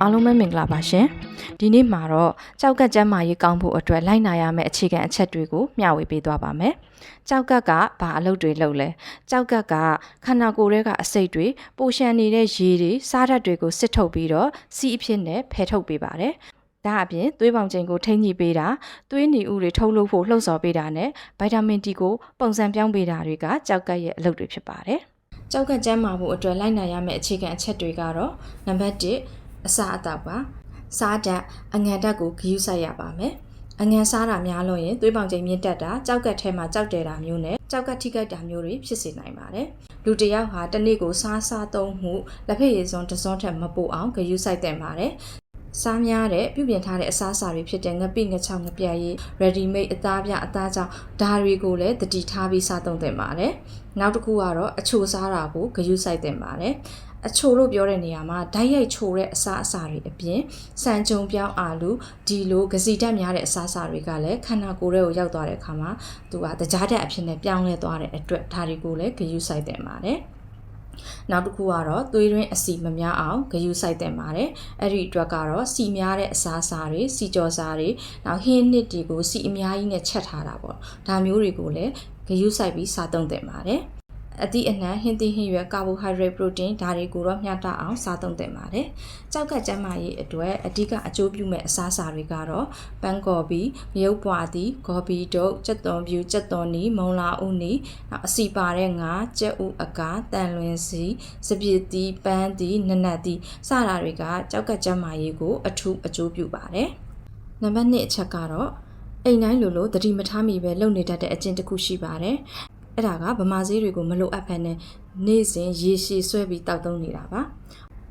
အားလုံးပဲမင်္ဂလာပါရှင်ဒီနေ့မှာတော့ကြောက်ကတ်ကျမ်းမာရေးကောင်းဖို့အတွက်လိုက်နာရမယ့်အခြေခံအချက်တွေကိုမျှဝေပေးသွားပါမယ်ကြောက်ကတ်ကဘာအလုပ်တွေလုပ်လဲကြောက်ကတ်ကခန္ဓာကိုယ်ရဲ့ကအစိတ်တွေပိုရှန်နေတဲ့ရေတွေစားဓာတ်တွေကိုစစ်ထုတ်ပြီးတော့စီးအဖြစ်နဲ့ဖယ်ထုတ်ပေးပါတယ်ဒါအပြင်သွေးပေါင်ချိန်ကိုထိန်းညှိပေးတာသွေးနီဥတွေထုတ်လုပ်ဖို့လှုံ့ဆော်ပေးတာနဲ့ဗိုက်တာမင် D ကိုပုံစံပြောင်းပေးတာတွေကကြောက်ကတ်ရဲ့အလုပ်တွေဖြစ်ပါတယ်ကြောက်ကတ်ကျန်းမာဖို့အတွက်လိုက်နာရမယ့်အခြေခံအချက်တွေကတော့နံပါတ်1 အစာအသောက်ပါစားဓာတ်အငံဓာတ်ကိုဂရုစိုက်ရပါမယ်အငံစားတာများလို့ရင်သွေးပေါင်ချိန်မြင့်တက်တာကြောက်ကတ်ထဲမှာကြောက်တယ်တာမျိုးနဲ့ကြောက်ကတ်ထိခိုက်တာမျိုးတွေဖြစ်စေနိုင်ပါတယ်လူတစ်ယောက်ဟာတစ်နေ့ကိုစားစားသုံးမှုလက်ဖက်ရည်စွန်းတစ်စွန်းထက်မပိုအောင်ဂရုစိုက်သင့်ပါတယ်စားများတဲ့ပြုပြင်ထားတဲ့အစားအစာတွေဖြစ်တဲ့ငပိငချောင်းငပြက်ရည် ready made အသားပြအသားကြောင့်ဒါတွေကိုလည်းတတိထားပြီးစားသုံးသင့်ပါတယ်။နောက်တစ်ခုကတော့အချိုစားတာကိုဂရုစိုက်သင့်ပါတယ်။ အချိုလို့ပြောတဲ့နေရာမှာဓာတ်ရိုက်ချိုတဲ့အစားအစာတွေအပြင်စံကြုံပြောင်းအာလူဒီလိုဂစီတက်များတဲ့အစားအစာတွေကလည်းခန္ဓာကိုယ်ရဲ့ကိုရောက်သွားတဲ့အခါမှာသူကတကြားတက်အဖြစ်နဲ့ပြောင်းလဲသွားတဲ့အတွက်ဒါတွေကိုလည်းဂရုစိုက်သင့်ပါတယ်။နောက်တစ်ခုကတော့သွေးရင်းအစီမများအောင်ဂယုစိုက်တင်ပါတယ်အဲ့ဒီအတွက်ကတော့စီများတဲ့အစားအစာတွေစီကြော်စားတွေနောက်ဟင်းနစ်တွေကိုစီအများကြီးနဲ့ချက်ထားတာပေါ့ဒါမျိုးတွေကိုလည်းဂယုစိုက်ပြီးစားသုံးတင်ပါတယ် အသည့်အနှံဟင်းသီးဟင်းရွက်ကာဘိုဟိုက်ဒရိတ်ပရိုတင်းဒါတွေကိုတော့မျှတအောင်စားသုံးသင့်ပါတယ်။ကြောက်ကကျန်းမာရေးအတွက်အဓိကအကျိုးပြုမဲ့အစားအစာတွေကတော့ပန်းကော်ပီမြုပ်ပွားသည်ဂေါ်ပီတုပ်ကြက်သွန်ပြူကြက်သွန်နီမုံလာဥနီနောက်အစီပါတဲ့ငါကြက်ဥအကာတန်လွင်စီစပစ်တီပန်းတီနနတ်တီစတာတွေကကြောက်ကကျန်းမာရေးကိုအထူးအကျိုးပြုပါတယ်။နံပါတ်1အချက်ကတော့အိမ်တိုင်းလိုလိုတတိမထားမိပဲလုပ်နေတတ်တဲ့အကျင့်တစ်ခုရှိပါတယ် အဲ့ဒါကဗမာဈေးတွေကိုမလိုအပ်ဖက်နဲ့နေ့စဉ်ရေရှည်ဆွဲပြီးတောက်သုံးနေတာပါ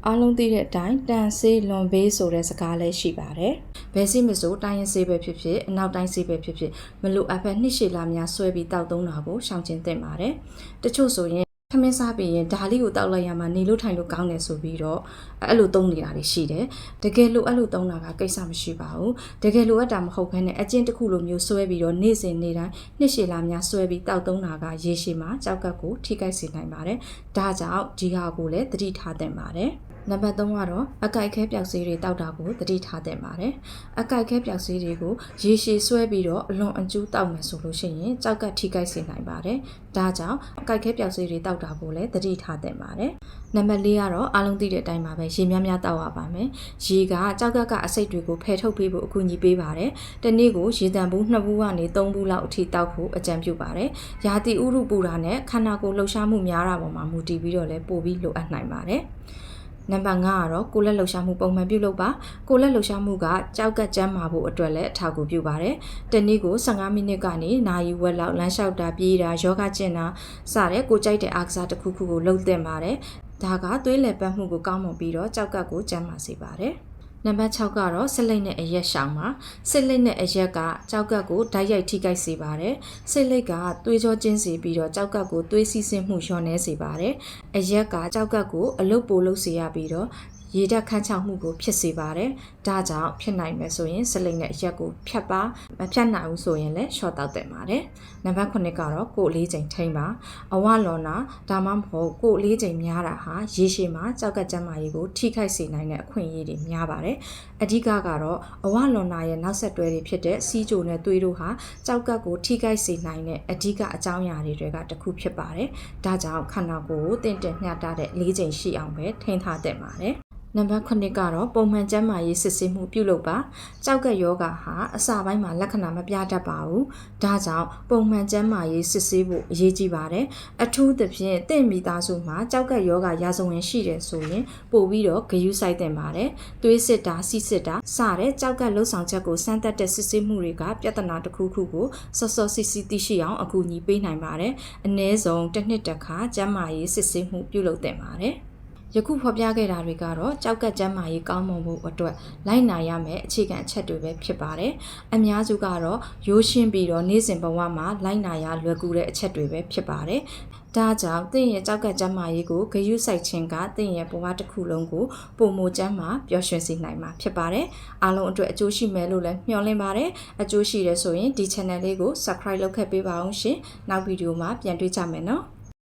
အားလုံးသိတဲ့အတိုင်းတန်ဆေးလွန်ဘေးဆိုတဲ့စကားလည်းရှိပါတယ်။ဘယ်စီမဆိုတိုင်းရင်ဆေးပဲဖြစ်ဖြစ်အနောက်တိုင်းဆေးပဲဖြစ်ဖြစ်မလိုအပ်ဖက်နှစ်ရှည်လာများဆွဲပြီးတောက်သုံးတာကိုရှောင်ကျဉ်သင့်ပါတယ်။တချို့ဆိုရင် ခမင်းစားပြီးရင်ဒါလေးကိုတောက်လိုက်ရမှနေလို့ထိုင်လို့ကောင်းတယ်ဆိုပြီးတော့အဲ့လိုသုံးနေတာတွေရှိတယ်တကယ်လို့အဲ့လိုသုံးတာကကိစ္စမရှိပါဘူးတကယ်လို့အပ်တာမဟုတ်ဘဲနဲ့အကျင့်တစ်ခုလိုမျိုးဆွဲပြီးတော့နေ့စဉ်နေ့တိုင်းနှစ်ရှည်လာများဆွဲပြီးတောက်သုံးတာကရေရှည်မှာကြောက်ကပ်ကိုထိခိုက်စေနိုင်ပါတယ်ဒါကြောင့်ဒီဟာကိုလည်းသတိထားသင့်ပါတယ် နံပါတ်3ကတော့အကိုက်ခဲပျောက်ဆေးတွေတောက်တာကိုသတိထားသင့်ပါတယ်။အကိုက်ခဲပျောက်ဆေးတွေကိုရေရှည်ဆွဲပြီးတော့အလွန်အကျူးတောက်မယ်ဆိုလို့ရှိရင်ကြောက်ကထိခိုက်စေနိုင်ပါတယ်။ဒါကြောင့်အကိုက်ခဲပျောက်ဆေးတွေတောက်တာကိုလည်းသတိထားသင့်ပါတယ်။နံပါတ်4ကတော့အားလုံးသိတဲ့အတိုင်းပါပဲရေများများတောက်ရပါမယ်။ရေကကြောက်ကကအဆိပ်တွေကိုဖယ်ထုတ်ပေးဖို့အကူအညီပေးပါတယ်။တနေ့ကိုရေတံဘူး2ဘူးကနေ3ဘူးလောက်အထိတောက်ဖို့အကြံပြုပါတယ်။ရာသီဥတုပူတာနဲ့ခန္ဓာကိုယ်လှုပ်ရှားမှုများတာပေါ်မှာမူတည်ပြီးတော့လည်းပိုပြီးလိုအပ်နိုင်ပါတယ်။ နံပါတ်5ကတော့ကိုလက်လှုပ်ရှားမှုပုံမှန်ပြုလုပ်ပါကိုလက်လှုပ်ရှားမှုကကြောက်ကကျန်းမာဖို့အတွက်လည်းအထောက်အကူပြုပါတယ်တနေ့ကို15မိနစ်ကနေနာရီဝက်လောက်လမ်းလျှောက်တာပြေးတာယောဂကျင့်တာစတဲ့ကိုကြိုက်တဲ့အားကစားတစ်ခုခုကိုလုပ်သင့်ပါတယ်ဒါကသွေးလည်ပတ်မှုကိုကောင်းမွန်ပြီးတော့ကြောက်ကပ်ကိုကျန်းမာစေပါတယ် နံပါတ်6ကတော့စစ်လိတ်နဲ့အရက်ရှောင်ပါစစ်လိတ်နဲ့အရက်ကကြောက်ကပ်ကိုဓာတ်ရိုက်ထိခိုက်စေပါတယ်စစ်လိတ်ကသွေးကြောကျဉ်စေပြီးတော့ကြောက်ကပ်ကိုသွေးစီးဆင်းမှုလျော့နေစေပါတယ်အရက်ကကြောက်ကပ်ကိုအလုတ်ပိုလုပ်စေရပြီးတော့ရေဓာတ်ခန်းချောက်မှုကိုဖြစ်စေပါတယ်။ ဒါကြောင့်ဖြစ်နိုင်မယ်ဆိုရင်စလိတ်နဲ့အရက်ကိုဖြတ်ပါမဖြတ်နိုင်ဘူးဆိုရင်လည်း short တောက်တင်ပါတယ်။နံပါတ်9ကတော့ကိုယ်လေးချိန်ထိမ့်ပါ။အဝလော်နာဒါမှမဟုတ်ကိုယ်လေးချိန်များတာဟာရေရှည်မှာကြောက်ကကျန်းမာရေးကိုထိခိုက်စေနိုင်တဲ့အခွင့်အရေးတွေများပါတယ်။အဓိကကတော့အဝလော်နာရဲ့နောက်ဆက်တွဲတွေဖြစ်တဲ့စီးကြိုနဲ့သွေးတို့ဟာကြောက်ကပ်ကိုထိခိုက်စေနိုင်တဲ့အဓိကအကြောင်းအရာတွေကတစ်ခုဖြစ်ပါတယ်။ဒါကြောင့်ခန္ဓာကိုယ်ကိုတင့်တယ်မျှတတဲ့လေးချိန်ရှိအောင်ပဲထိန်းထားသင့်ပါတယ်။ နံပါတ်9ကတော့ပုံမှန်ကျန်းမာရေးစစ်ဆေးမှုပြုလုပ်ပါကြောက်ကယောဂဟာအစပိုင်းမှာလက္ခဏာမပြတတ်ပါဘူးဒါကြောင့်ပုံမှန်ကျန်းမာရေးစစ်ဆေးဖို့အရေးကြီးပါတယ်အထူးသဖြင့်တင့်မိသားစုမှာကြောက်ကယောဂရာဇဝင်ရှိတယ်ဆိုရင်ပို့ပြီးတော့ဂရုစိုက်တင်ပါတယ်သွေးစစ်တာစီးစစ်တာစတဲ့ကြောက်ကလှုပ်ဆောင်ချက်ကိုစမ်းသပ်တဲ့စစ်ဆေးမှုတွေကပြဿနာတစ်ခုခုကိုစောစောစီစီသိရှိအောင်အကူအညီပေးနိုင်ပါတယ်အ ਨੇ ဆုံးတစ်နှစ်တစ်ခါကျန်းမာရေးစစ်ဆေးမှုပြုလုပ်တင်ပါတယ် ယခုဖော်ပြခဲ့တာတွေကတော့ကြောက်ကကျမ်းမာရေးကောင်းမွန်ဖို့အတွက်လိုက်နာရမယ့်အခြေခံအချက်တွေပဲဖြစ်ပါတယ်။အများစုကတော့ရိုးရှင်းပြီးတော့နေ့စဉ်ဘဝမှာလိုက်နာရလွယ်ကူတဲ့အချက်တွေပဲဖြစ်ပါတယ်။ဒါကြောင့်တင့်ရဲ့ကြောက်ကကျမ်းမာရေးကိုဂရုစိုက်ခြင်းကတင့်ရဲ့ဘဝတစ်ခုလုံးကိုပုံမကျမ်းမာပျော်ရွှင်စေနိုင်မှာဖြစ်ပါတယ်။အားလုံးအတွက်အကျိုးရှိမယ်လို့လည်းမျှော်လင့်ပါတယ်။အကျိုးရှိတယ်ဆိုရင်ဒီ channel လေးကို subscribe လုပ်ခဲ့ပေးပါအောင်ရှင်။နောက်ဗီဒီယိုမှာပြန်တွေ့ကြမယ်နော်။